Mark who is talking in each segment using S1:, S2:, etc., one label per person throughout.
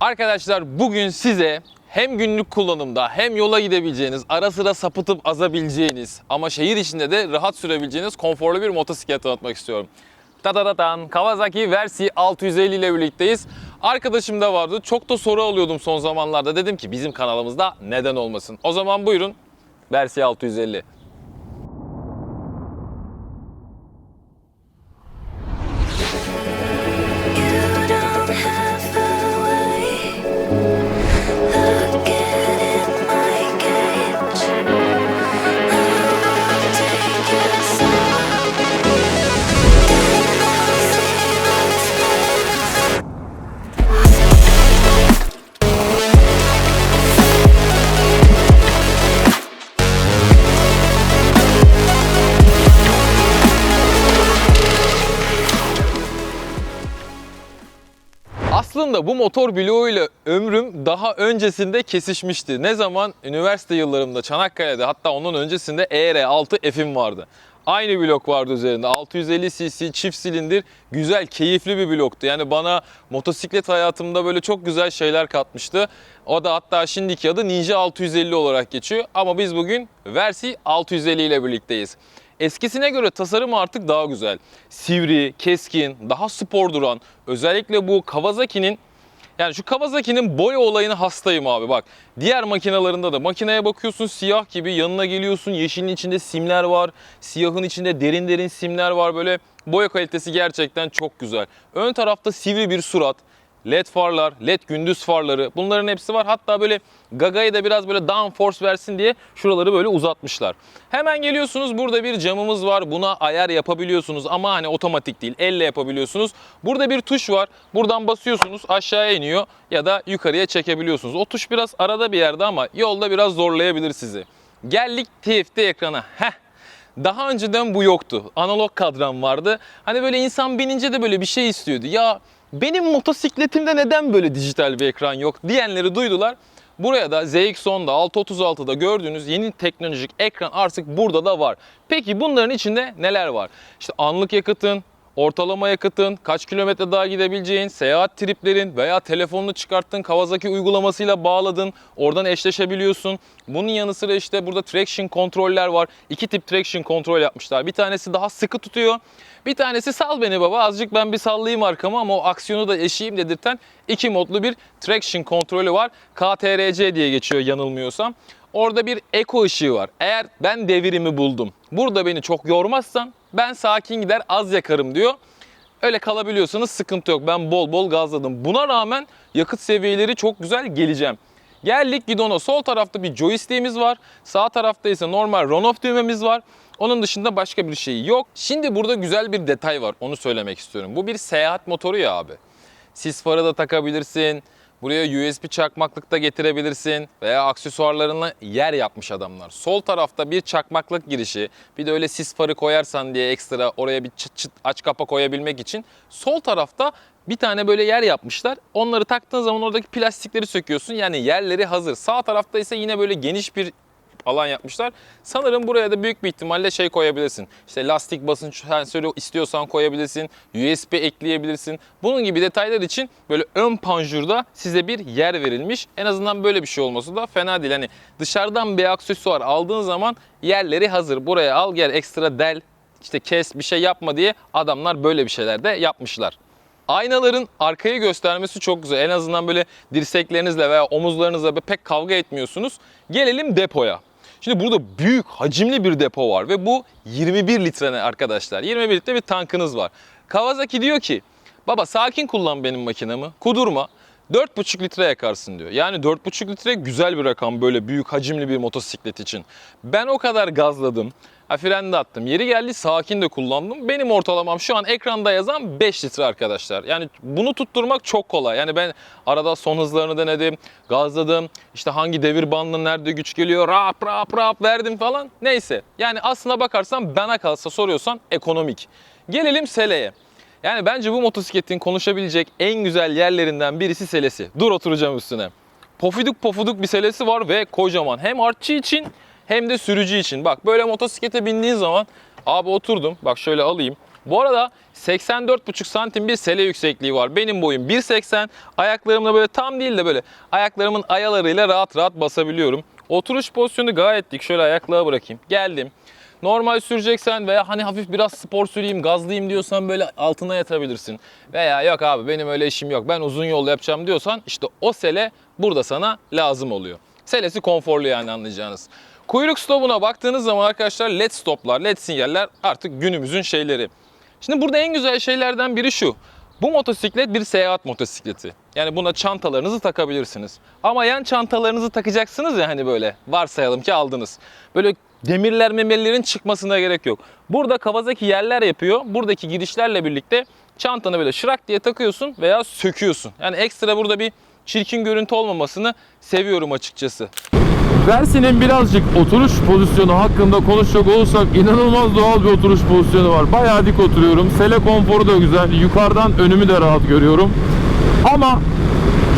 S1: Arkadaşlar bugün size hem günlük kullanımda hem yola gidebileceğiniz, ara sıra sapıtıp azabileceğiniz ama şehir içinde de rahat sürebileceğiniz konforlu bir motosiklet tanıtmak istiyorum. Tadadatan Kawasaki Versi 650 ile birlikteyiz. Arkadaşım da vardı. Çok da soru alıyordum son zamanlarda. Dedim ki bizim kanalımızda neden olmasın. O zaman buyurun Versi 650. Aslında bu motor bloğuyla ömrüm daha öncesinde kesişmişti. Ne zaman? Üniversite yıllarımda Çanakkale'de hatta onun öncesinde ER6 F'im vardı. Aynı blok vardı üzerinde. 650 cc çift silindir güzel, keyifli bir bloktu. Yani bana motosiklet hayatımda böyle çok güzel şeyler katmıştı. O da hatta şimdiki adı Ninja 650 olarak geçiyor. Ama biz bugün Versi 650 ile birlikteyiz. Eskisine göre tasarım artık daha güzel. Sivri, keskin, daha spor duran. Özellikle bu Kawasaki'nin yani şu Kawasaki'nin boya olayını hastayım abi bak. Diğer makinalarında da makineye bakıyorsun siyah gibi yanına geliyorsun yeşilin içinde simler var. Siyahın içinde derin derin simler var böyle. Boya kalitesi gerçekten çok güzel. Ön tarafta sivri bir surat. LED farlar, LED gündüz farları bunların hepsi var. Hatta böyle Gaga'yı da biraz böyle downforce versin diye şuraları böyle uzatmışlar. Hemen geliyorsunuz burada bir camımız var. Buna ayar yapabiliyorsunuz ama hani otomatik değil. Elle yapabiliyorsunuz. Burada bir tuş var. Buradan basıyorsunuz aşağıya iniyor ya da yukarıya çekebiliyorsunuz. O tuş biraz arada bir yerde ama yolda biraz zorlayabilir sizi. Geldik TFT ekrana. Heh. Daha önceden bu yoktu. Analog kadran vardı. Hani böyle insan binince de böyle bir şey istiyordu. Ya benim motosikletimde neden böyle dijital bir ekran yok diyenleri duydular. Buraya da ZX-10'da 636'da gördüğünüz yeni teknolojik ekran artık burada da var. Peki bunların içinde neler var? İşte anlık yakıtın, ortalama yakıtın, kaç kilometre daha gidebileceğin, seyahat triplerin veya telefonunu çıkarttın, Kawasaki uygulamasıyla bağladın, oradan eşleşebiliyorsun. Bunun yanı sıra işte burada traction kontroller var. İki tip traction kontrol yapmışlar. Bir tanesi daha sıkı tutuyor. Bir tanesi sal beni baba azıcık ben bir sallayayım arkamı ama o aksiyonu da eşeyim dedirten iki modlu bir traction kontrolü var. KTRC diye geçiyor yanılmıyorsam. Orada bir eko ışığı var. Eğer ben devirimi buldum, burada beni çok yormazsan ben sakin gider az yakarım diyor. Öyle kalabiliyorsanız sıkıntı yok. Ben bol bol gazladım. Buna rağmen yakıt seviyeleri çok güzel geleceğim. Geldik gidona. Sol tarafta bir joystick'imiz var. Sağ tarafta ise normal runoff düğmemiz var. Onun dışında başka bir şey yok. Şimdi burada güzel bir detay var. Onu söylemek istiyorum. Bu bir seyahat motoru ya abi. Sis farı da takabilirsin. Buraya USB çakmaklık da getirebilirsin veya aksesuarlarına yer yapmış adamlar. Sol tarafta bir çakmaklık girişi, bir de öyle sis farı koyarsan diye ekstra oraya bir çıt çıt aç kapa koyabilmek için sol tarafta bir tane böyle yer yapmışlar. Onları taktığın zaman oradaki plastikleri söküyorsun. Yani yerleri hazır. Sağ tarafta ise yine böyle geniş bir alan yapmışlar. Sanırım buraya da büyük bir ihtimalle şey koyabilirsin. İşte lastik basınç sensörü istiyorsan koyabilirsin. USB ekleyebilirsin. Bunun gibi detaylar için böyle ön panjurda size bir yer verilmiş. En azından böyle bir şey olması da fena değil. Hani dışarıdan bir aksesuar aldığın zaman yerleri hazır. Buraya al gel ekstra del işte kes bir şey yapma diye adamlar böyle bir şeyler de yapmışlar. Aynaların arkayı göstermesi çok güzel. En azından böyle dirseklerinizle veya omuzlarınızla pek kavga etmiyorsunuz. Gelelim depoya. Şimdi burada büyük hacimli bir depo var ve bu 21 litre arkadaşlar. 21 litre bir tankınız var. Kawasaki diyor ki baba sakin kullan benim makinamı kudurma. 4,5 litre yakarsın diyor. Yani 4,5 litre güzel bir rakam böyle büyük hacimli bir motosiklet için. Ben o kadar gazladım. Ha, fren de attım. Yeri geldi sakin de kullandım. Benim ortalamam şu an ekranda yazan 5 litre arkadaşlar. Yani bunu tutturmak çok kolay. Yani ben arada son hızlarını denedim, gazladım. İşte hangi devir bandına nerede güç geliyor, rap rap rap verdim falan. Neyse. Yani aslına bakarsan bana kalsa soruyorsan ekonomik. Gelelim seleye. Yani bence bu motosikletin konuşabilecek en güzel yerlerinden birisi selesi. Dur oturacağım üstüne. Pofuduk pofuduk bir selesi var ve kocaman. Hem artçı için hem de sürücü için. Bak böyle motosiklete bindiğin zaman abi oturdum. Bak şöyle alayım. Bu arada 84,5 santim bir sele yüksekliği var. Benim boyum 1.80. Ayaklarımla böyle tam değil de böyle ayaklarımın ayalarıyla rahat rahat basabiliyorum. Oturuş pozisyonu gayet dik. Şöyle ayaklığa bırakayım. Geldim. Normal süreceksen veya hani hafif biraz spor süreyim, gazlayayım diyorsan böyle altına yatabilirsin. Veya yok abi benim öyle işim yok ben uzun yol yapacağım diyorsan işte o sele burada sana lazım oluyor. Selesi konforlu yani anlayacağınız. Kuyruk stopuna baktığınız zaman arkadaşlar led stoplar, led sinyaller artık günümüzün şeyleri. Şimdi burada en güzel şeylerden biri şu. Bu motosiklet bir seyahat motosikleti. Yani buna çantalarınızı takabilirsiniz. Ama yan çantalarınızı takacaksınız ya hani böyle varsayalım ki aldınız. Böyle demirler memellerin çıkmasına gerek yok. Burada Kawasaki yerler yapıyor. Buradaki girişlerle birlikte çantanı böyle şırak diye takıyorsun veya söküyorsun. Yani ekstra burada bir çirkin görüntü olmamasını seviyorum açıkçası.
S2: Versin'in birazcık oturuş pozisyonu hakkında konuşacak olursak inanılmaz doğal bir oturuş pozisyonu var. Bayağı dik oturuyorum. Sele konforu da güzel. Yukarıdan önümü de rahat görüyorum. Ama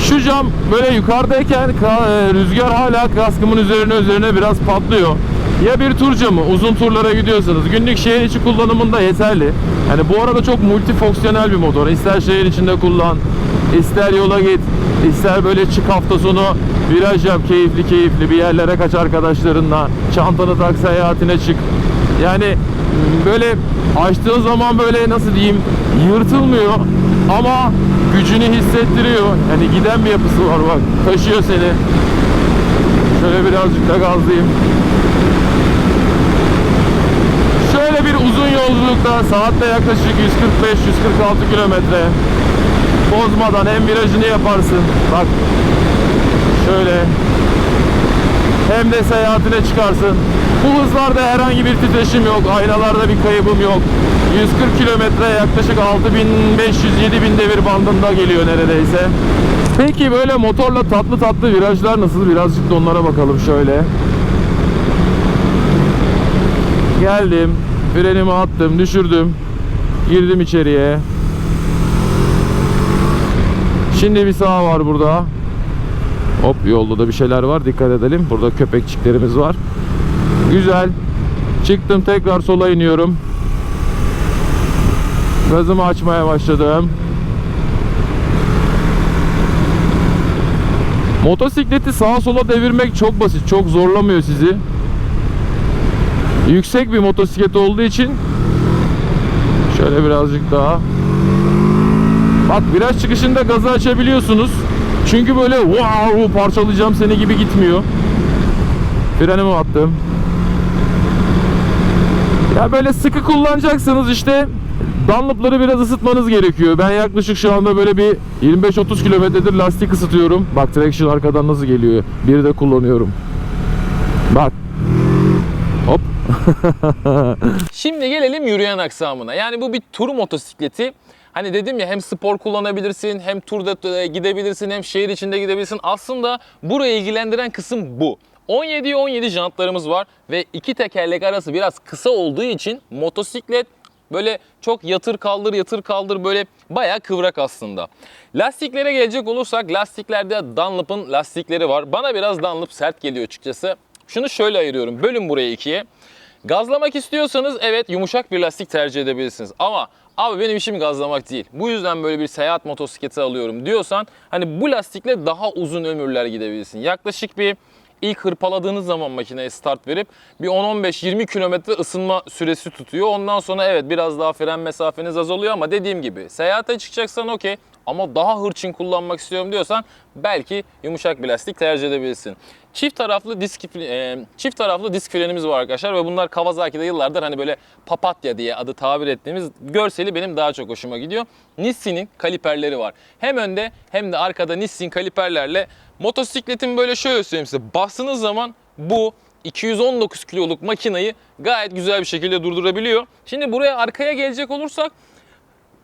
S2: şu cam böyle yukarıdayken ka- e, rüzgar hala kaskımın üzerine üzerine biraz patlıyor. Ya bir tur camı uzun turlara gidiyorsanız günlük şehir içi kullanımında yeterli. Yani bu arada çok multifonksiyonel bir motor. İster şehir içinde kullan, ister yola git, ister böyle çık hafta sonu viraj yap keyifli keyifli bir yerlere kaç arkadaşlarınla, çantanı tak seyahatine çık. Yani m, böyle açtığın zaman böyle nasıl diyeyim yırtılmıyor ama gücünü hissettiriyor. Yani giden bir yapısı var bak taşıyor seni. Şöyle birazcık da gazlayayım. Şöyle bir uzun yolculukta saatte yaklaşık 145-146 kilometre bozmadan hem virajını yaparsın. Bak şöyle hem de seyahatine çıkarsın. Bu hızlarda herhangi bir titreşim yok. Aynalarda bir kaybım yok. 140 kilometre yaklaşık 6500-7000 devir bandında geliyor neredeyse. Peki böyle motorla tatlı tatlı virajlar nasıl? Birazcık da onlara bakalım şöyle. Geldim. Frenimi attım, düşürdüm. Girdim içeriye. Şimdi bir sağ var burada. Hop yolda da bir şeyler var. Dikkat edelim. Burada köpekçiklerimiz var. Güzel. Çıktım tekrar sola iniyorum. Gazımı açmaya başladım. Motosikleti sağa sola devirmek çok basit. Çok zorlamıyor sizi. Yüksek bir motosiklet olduğu için şöyle birazcık daha Bak viraj çıkışında gazı açabiliyorsunuz. Çünkü böyle wow parçalayacağım seni gibi gitmiyor. Frenimi attım. Ya böyle sıkı kullanacaksınız işte Dunlop'ları biraz ısıtmanız gerekiyor. Ben yaklaşık şu anda böyle bir 25-30 kilometredir lastik ısıtıyorum. Bak traction arkadan nasıl geliyor. Bir de kullanıyorum. Bak.
S1: Şimdi gelelim yürüyen aksamına. Yani bu bir tur motosikleti. Hani dedim ya hem spor kullanabilirsin, hem turda e, gidebilirsin, hem şehir içinde gidebilirsin. Aslında burayı ilgilendiren kısım bu. 17'ye 17 jantlarımız var ve iki tekerlek arası biraz kısa olduğu için motosiklet böyle çok yatır kaldır yatır kaldır böyle bayağı kıvrak aslında. Lastiklere gelecek olursak lastiklerde Dunlop'ın lastikleri var. Bana biraz Dunlop sert geliyor açıkçası. Şunu şöyle ayırıyorum. Bölün burayı ikiye. Gazlamak istiyorsanız evet yumuşak bir lastik tercih edebilirsiniz. Ama abi benim işim gazlamak değil. Bu yüzden böyle bir seyahat motosikleti alıyorum diyorsan hani bu lastikle daha uzun ömürler gidebilirsin. Yaklaşık bir ilk hırpaladığınız zaman makineye start verip bir 10-15-20 kilometre ısınma süresi tutuyor. Ondan sonra evet biraz daha fren mesafeniz azalıyor ama dediğim gibi seyahate çıkacaksan okey ama daha hırçın kullanmak istiyorum diyorsan belki yumuşak bir lastik tercih edebilirsin. Çift taraflı disk e, çift taraflı disk frenimiz var arkadaşlar ve bunlar Kawasaki'de yıllardır hani böyle papatya diye adı tabir ettiğimiz görseli benim daha çok hoşuma gidiyor. Nissin'in kaliperleri var. Hem önde hem de arkada Nissin kaliperlerle motosikletin böyle şöyle söyleyeyim size bastığınız zaman bu 219 kiloluk makinayı gayet güzel bir şekilde durdurabiliyor. Şimdi buraya arkaya gelecek olursak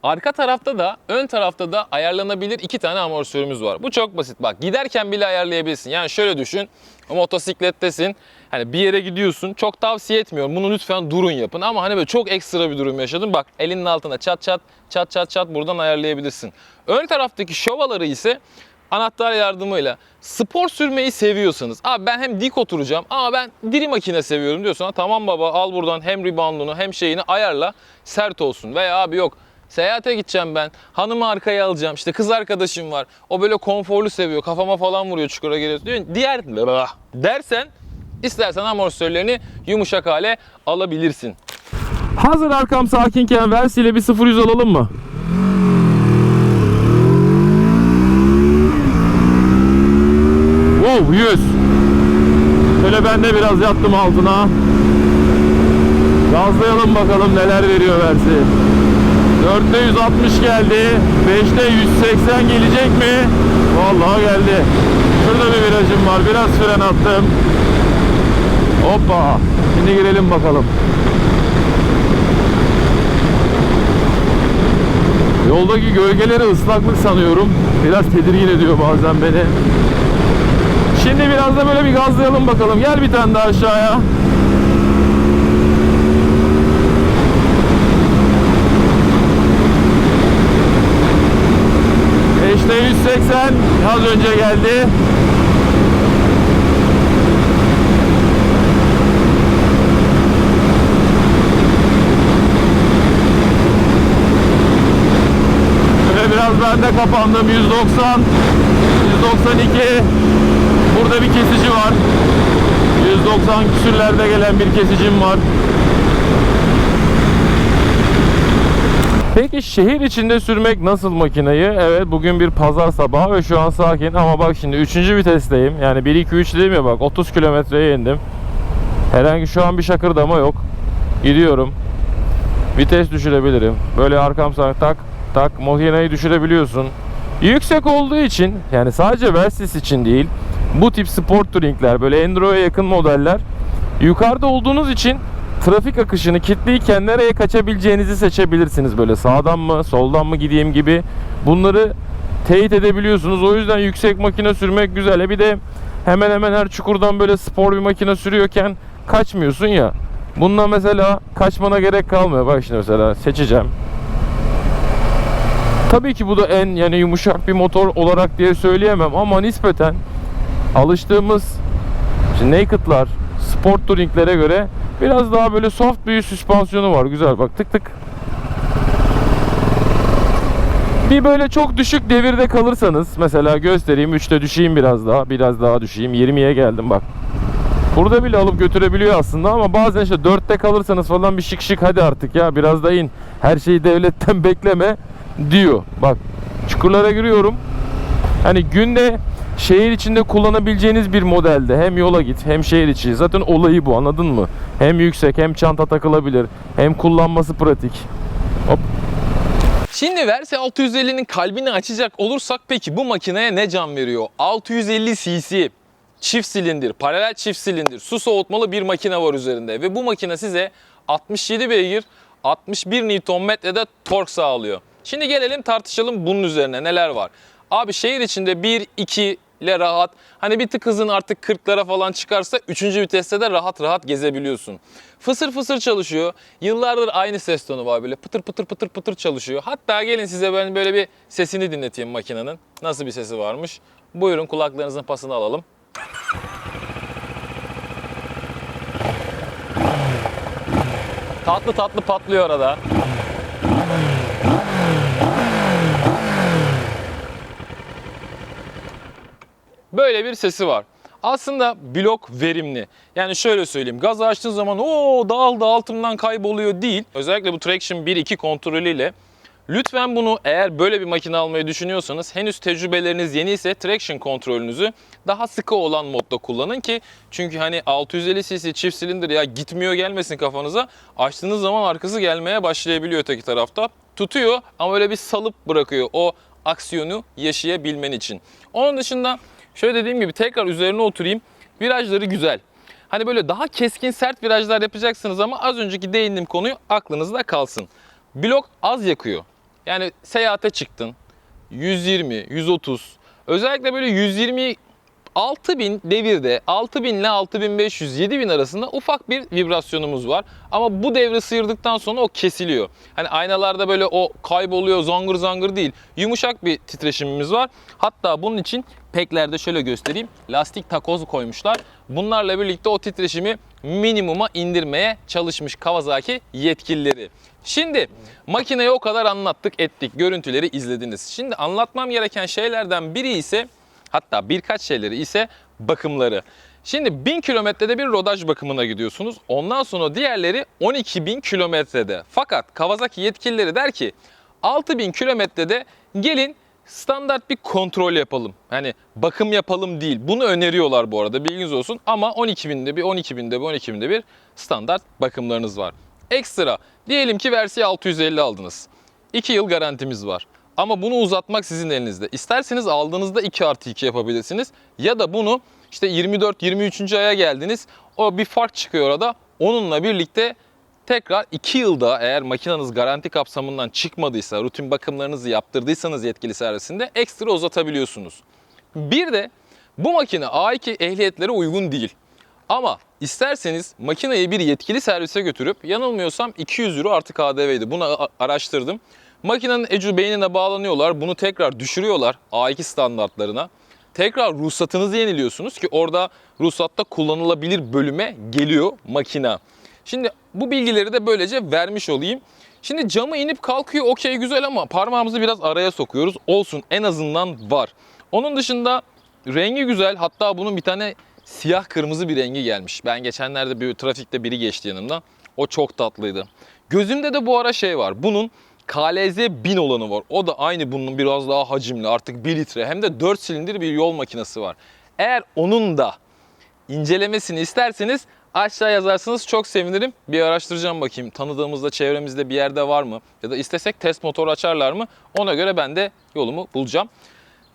S1: Arka tarafta da ön tarafta da ayarlanabilir iki tane amortisörümüz var. Bu çok basit bak giderken bile ayarlayabilirsin. Yani şöyle düşün motosiklettesin hani bir yere gidiyorsun çok tavsiye etmiyorum bunu lütfen durun yapın ama hani böyle çok ekstra bir durum yaşadın bak elinin altına çat çat çat çat çat buradan ayarlayabilirsin. Ön taraftaki şovaları ise anahtar yardımıyla spor sürmeyi seviyorsanız abi ben hem dik oturacağım ama ben diri makine seviyorum diyorsan tamam baba al buradan hem reboundunu hem şeyini ayarla sert olsun veya abi yok Seyahate gideceğim ben. Hanımı arkaya alacağım. İşte kız arkadaşım var. O böyle konforlu seviyor. Kafama falan vuruyor çukura giriyor. Diyor. Diğer dersen istersen amortisörlerini yumuşak hale alabilirsin.
S2: Hazır arkam sakinken Versi ile bir 0-100 alalım mı? Wow 100. Şöyle ben de biraz yattım altına. Gazlayalım bakalım neler veriyor Versi. 4'te 160 geldi. 5'te 180 gelecek mi? Vallahi geldi. Şurada bir virajım var. Biraz fren attım. Hoppa. Şimdi girelim bakalım. Yoldaki gölgeleri ıslaklık sanıyorum. Biraz tedirgin ediyor bazen beni. Şimdi biraz da böyle bir gazlayalım bakalım. Gel bir tane daha aşağıya. İşte 180 az önce geldi. Ve biraz ben de kapandım. 190, 192. Burada bir kesici var. 190 küsürlerde gelen bir kesicim var. Peki şehir içinde sürmek nasıl makinayı? Evet bugün bir pazar sabahı ve şu an sakin ama bak şimdi 3. vitesteyim. Yani 1 2 3 dedim ya bak 30 kilometreye indim. Herhangi şu an bir şakırdama yok. Gidiyorum. Vites düşürebilirim. Böyle arkam sağ tak tak makinayı düşürebiliyorsun. Yüksek olduğu için yani sadece Versys için değil bu tip sport touringler böyle Enduro'ya yakın modeller yukarıda olduğunuz için trafik akışını kilitliyken nereye kaçabileceğinizi seçebilirsiniz böyle sağdan mı soldan mı gideyim gibi bunları teyit edebiliyorsunuz. O yüzden yüksek makine sürmek güzel. E bir de hemen hemen her çukurdan böyle spor bir makine sürüyorken kaçmıyorsun ya. Bununla mesela kaçmana gerek kalmıyor. Bak şimdi mesela seçeceğim. Tabii ki bu da en yani yumuşak bir motor olarak diye söyleyemem ama nispeten alıştığımız işte naked'lar, sport touringlere göre biraz daha böyle soft bir süspansiyonu var. Güzel bak tık tık. Bir böyle çok düşük devirde kalırsanız mesela göstereyim 3'te düşeyim biraz daha biraz daha düşeyim 20'ye geldim bak. Burada bile alıp götürebiliyor aslında ama bazen işte 4'te kalırsanız falan bir şık şık hadi artık ya biraz da in. Her şeyi devletten bekleme diyor. Bak çukurlara giriyorum. Hani günde şehir içinde kullanabileceğiniz bir modelde hem yola git hem şehir içi. Zaten olayı bu anladın mı? Hem yüksek hem çanta takılabilir hem kullanması pratik. Hop
S1: Şimdi Versa 650'nin kalbini açacak olursak peki bu makineye ne can veriyor? 650 cc çift silindir, paralel çift silindir, su soğutmalı bir makine var üzerinde ve bu makine size 67 beygir, 61 Nm'de tork sağlıyor. Şimdi gelelim tartışalım bunun üzerine neler var. Abi şehir içinde 1 2 ile rahat. Hani bir tık hızın artık 40'lara falan çıkarsa 3. viteste de rahat rahat gezebiliyorsun. Fısır fısır çalışıyor. Yıllardır aynı ses tonu var böyle pıtır pıtır pıtır pıtır çalışıyor. Hatta gelin size ben böyle bir sesini dinleteyim makinenin. Nasıl bir sesi varmış. Buyurun kulaklarınızın pasını alalım. Tatlı tatlı patlıyor arada. Böyle bir sesi var. Aslında blok verimli. Yani şöyle söyleyeyim. Gaz açtığın zaman o dağıldı altımdan kayboluyor değil. Özellikle bu Traction 1-2 kontrolüyle Lütfen bunu eğer böyle bir makine almayı düşünüyorsanız henüz tecrübeleriniz yeni ise traction kontrolünüzü daha sıkı olan modda kullanın ki çünkü hani 650 cc çift silindir ya gitmiyor gelmesin kafanıza açtığınız zaman arkası gelmeye başlayabiliyor öteki tarafta. Tutuyor ama öyle bir salıp bırakıyor o aksiyonu yaşayabilmen için. Onun dışında şöyle dediğim gibi tekrar üzerine oturayım. Virajları güzel. Hani böyle daha keskin sert virajlar yapacaksınız ama az önceki değindiğim konuyu aklınızda kalsın. Blok az yakıyor. Yani seyahate çıktın. 120, 130. Özellikle böyle 120 6000 devirde 6000 ile 6500 7000 arasında ufak bir vibrasyonumuz var. Ama bu devre sıyırdıktan sonra o kesiliyor. Hani aynalarda böyle o kayboluyor zangır zangır değil. Yumuşak bir titreşimimiz var. Hatta bunun için peklerde şöyle göstereyim. Lastik takoz koymuşlar. Bunlarla birlikte o titreşimi minimuma indirmeye çalışmış Kawasaki yetkilileri. Şimdi makineyi o kadar anlattık ettik. Görüntüleri izlediniz. Şimdi anlatmam gereken şeylerden biri ise hatta birkaç şeyleri ise bakımları. Şimdi 1000 kilometrede bir rodaj bakımına gidiyorsunuz. Ondan sonra diğerleri 12.000 kilometrede. Fakat Kawasaki yetkilileri der ki 6000 kilometrede gelin standart bir kontrol yapalım. Hani bakım yapalım değil. Bunu öneriyorlar bu arada bilginiz olsun. Ama 12.000'de bir 12.000'de bir 12.000'de bir standart bakımlarınız var. Ekstra diyelim ki Versi 650 aldınız. 2 yıl garantimiz var. Ama bunu uzatmak sizin elinizde. İsterseniz aldığınızda 2 artı 2 yapabilirsiniz. Ya da bunu işte 24-23. aya geldiniz. O bir fark çıkıyor orada. Onunla birlikte tekrar 2 yılda eğer makineniz garanti kapsamından çıkmadıysa, rutin bakımlarınızı yaptırdıysanız yetkili servisinde ekstra uzatabiliyorsunuz. Bir de bu makine A2 ehliyetlere uygun değil. Ama isterseniz makineyi bir yetkili servise götürüp yanılmıyorsam 200 euro artı KDV'ydi. Bunu araştırdım. Makinenin ECU beynine bağlanıyorlar. Bunu tekrar düşürüyorlar A2 standartlarına. Tekrar ruhsatınızı yeniliyorsunuz ki orada ruhsatta kullanılabilir bölüme geliyor makina. Şimdi bu bilgileri de böylece vermiş olayım. Şimdi camı inip kalkıyor okey güzel ama parmağımızı biraz araya sokuyoruz. Olsun en azından var. Onun dışında rengi güzel. Hatta bunun bir tane siyah kırmızı bir rengi gelmiş. Ben geçenlerde bir trafikte biri geçti yanımdan. O çok tatlıydı. Gözümde de bu ara şey var. Bunun KLZ 1000 olanı var. O da aynı bunun biraz daha hacimli. Artık 1 litre hem de 4 silindir bir yol makinesi var. Eğer onun da incelemesini isterseniz aşağı yazarsınız çok sevinirim. Bir araştıracağım bakayım tanıdığımızda çevremizde bir yerde var mı? Ya da istesek test motoru açarlar mı? Ona göre ben de yolumu bulacağım.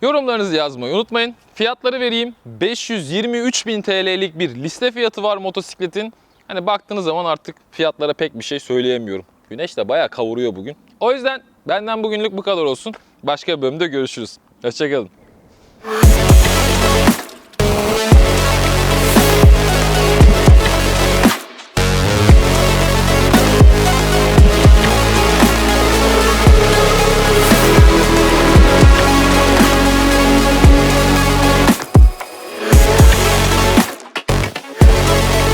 S1: Yorumlarınızı yazmayı unutmayın. Fiyatları vereyim. 523 bin TL'lik bir liste fiyatı var motosikletin. Hani baktığınız zaman artık fiyatlara pek bir şey söyleyemiyorum. Güneş de bayağı kavuruyor bugün. O yüzden benden bugünlük bu kadar olsun. Başka bir bölümde görüşürüz. Hoşçakalın.